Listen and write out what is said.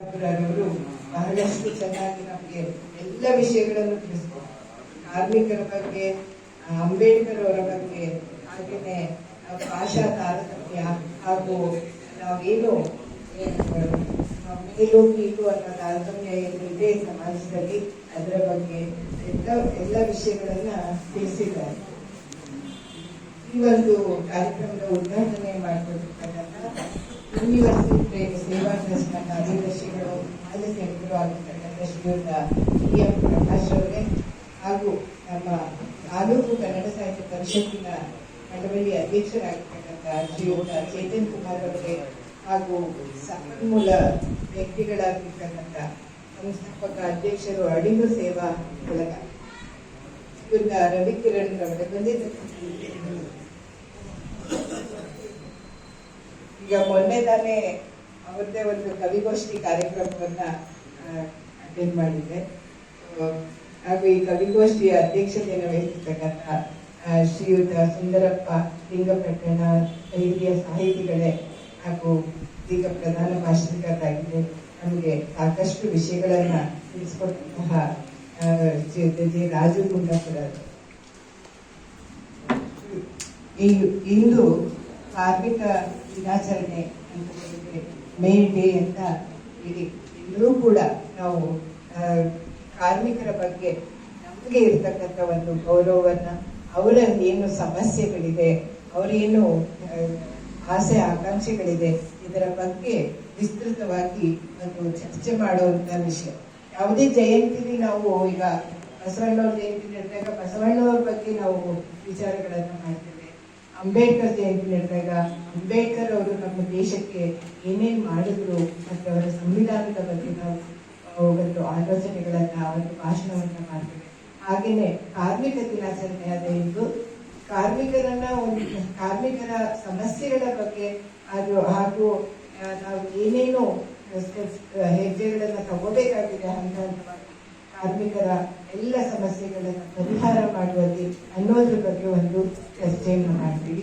ಅವರು ಬಹಳಷ್ಟು ಚೆನ್ನಾಗಿ ನಮಗೆ ಎಲ್ಲ ವಿಷಯಗಳನ್ನು ತಿಳಿಸ್ತಾರೆ ಕಾರ್ಮಿಕರ ಬಗ್ಗೆ ಅಂಬೇಡ್ಕರ್ ಅವರ ಬಗ್ಗೆ ಹಾಗೆಯೇ ಆ, ಭಾಷಾ ತಾರತಮ್ಯ ಹಾಗೂ ನಾವೇನು ಮೇಲು ಕೀಳು ಅನ್ನೋ ತಾರತಮ್ಯ ಏನಿದೆ ಸಮಾಜದಲ್ಲಿ ಅದರ ಬಗ್ಗೆ ಎಲ್ಲ ಎಲ್ಲ ವಿಷಯಗಳನ್ನ ತಿಳಿಸಿದ್ದಾರೆ. ಈ ಒಂದು ಕಾರ್ಯಕ್ರಮದ ಉದ್ಘಾಟನೆ ಯೂನಿವರ್ಸಿಟಿ ಸೇವಾ ಟ್ರಸ್ಟ್ನ ಕಾರ್ಯದರ್ಶಿಗಳು ಮಾಜಿ ಸೈನಿಕರು ಆಗಿರ್ತಕ್ಕಂಥ ಶ್ರೀಯುತ ಟಿ ಎಂ ಪ್ರಕಾಶ್ ಅವರೇ ಹಾಗೂ ನಮ್ಮ ತಾಲೂಕು ಕನ್ನಡ ಸಾಹಿತ್ಯ ಪರಿಷತ್ತಿನ ಮಂಡಳಿ ಅಧ್ಯಕ್ಷರಾಗಿರ್ತಕ್ಕಂಥ ಶ್ರೀಯುತ ಚೇತನ್ ಕುಮಾರ್ ಅವರೇ ಹಾಗೂ ಸಂಪನ್ಮೂಲ ವ್ಯಕ್ತಿಗಳಾಗಿರ್ತಕ್ಕಂಥ ಸಂಸ್ಥಾಪಕ ಅಧ್ಯಕ್ಷರು ಅಡಿಗು ಸೇವಾ ಬಳಗ ರವಿಕಿರಣ್ ಅವರೇ ಈಗ ಮೊನ್ನೆ ತಾನೇ ಅವರದೇ ಒಂದು ಕವಿಗೋಷ್ಠಿ ಕಾರ್ಯಕ್ರಮವನ್ನ ಅಟೆಂಡ್ ಮಾಡಿದ್ದೆ ಹಾಗೂ ಈ ಕವಿಗೋಷ್ಠಿಯ ಅಧ್ಯಕ್ಷತೆಯನ್ನು ವಹಿಸಿರ್ತಕ್ಕಂಥ ಶ್ರೀಯುತ ಸುಂದರಪ್ಪ ಲಿಂಗಪಟ್ಟಣ ಹಿರಿಯ ಸಾಹಿತಿಗಳೇ ಹಾಗೂ ಈಗ ಪ್ರಧಾನ ಭಾಷಣಕಾರರಾಗಿದ್ದೆ ನಮಗೆ ಸಾಕಷ್ಟು ವಿಷಯಗಳನ್ನ ತಿಳಿಸ್ಕೊಟ್ಟಂತಹ ಜೆ. ರಾಜು ಗುಂಡಾಪುರ ಇಂದು ಕಾರ್ಮಿಕ ದಿನಾಚರಣೆ ಅಂತ ಹೇಳಿದ್ರೆ ಮೇ ಡೇ ಅಂತ ಹೇಳಿ. ಎಲ್ಲರೂ ಕೂಡ ನಾವು ಕಾರ್ಮಿಕರ ಬಗ್ಗೆ ನಮಗೆ ಇರ್ತಕ್ಕಂಥ ಒಂದು ಗೌರವವನ್ನ ಅವರ ಏನು ಸಮಸ್ಯೆಗಳಿದೆ, ಅವರೇನು ಆಸೆ ಆಕಾಂಕ್ಷೆಗಳಿದೆ, ಇದರ ಬಗ್ಗೆ ವಿಸ್ತೃತವಾಗಿ ಒಂದು ಚರ್ಚೆ ಮಾಡುವಂತ ವಿಷಯ. ಯಾವುದೇ ಜಯಂತಿಲಿ ನಾವು ಈಗ ಬಸವಣ್ಣವ್ರ ಜಯಂತಿ ನಡೆದಾಗ ಬಸವಣ್ಣವ್ರ ಬಗ್ಗೆ ನಾವು ವಿಚಾರಗಳನ್ನು ಮಾಡ್ತೇವೆ. ಅಂಬೇಡ್ಕರ್ ಜಯಂತಿ ನಡೆದಾಗ ಅಂಬೇಡ್ಕರ್ ಅವರು ನಮ್ಮ ದೇಶಕ್ಕೆ ಏನೇನು ಮಾಡಿದ್ರು ಮತ್ತು ಅವರ ಸಂವಿಧಾನದ ಬಗ್ಗೆ ನಾವು ಒಂದು ಆಲೋಚನೆಗಳನ್ನ, ಒಂದು ಭಾಷಣವನ್ನ ಮಾಡ್ತೇವೆ. ಹಾಗೆಯೇ ಕಾರ್ಮಿಕ ದಿನಾಚರಣೆ ಆದ ಇಂದು ಕಾರ್ಮಿಕರನ್ನ ಒಂದು, ಕಾರ್ಮಿಕರ ಸಮಸ್ಯೆಗಳ ಬಗ್ಗೆ ಅದು, ಹಾಗೂ ನಾವು ಏನೇನು ಹೆಜ್ಜೆಗಳನ್ನು ತಗೋಬೇಕಾಗಿದೆ ಹಂತ ಹಂತವಾಗಿ. ಕಾರ್ಮಿಕರ ಎಲ್ಲ ಸಮಸ್ಯೆಗಳನ್ನು ಪರಿಹಾರ ಮಾಡುವಲ್ಲಿ ಅನ್ನೋದ್ರ ಬಗ್ಗೆ ಒಂದು ಚರ್ಚೆಯನ್ನು ಮಾಡ್ತೀವಿ.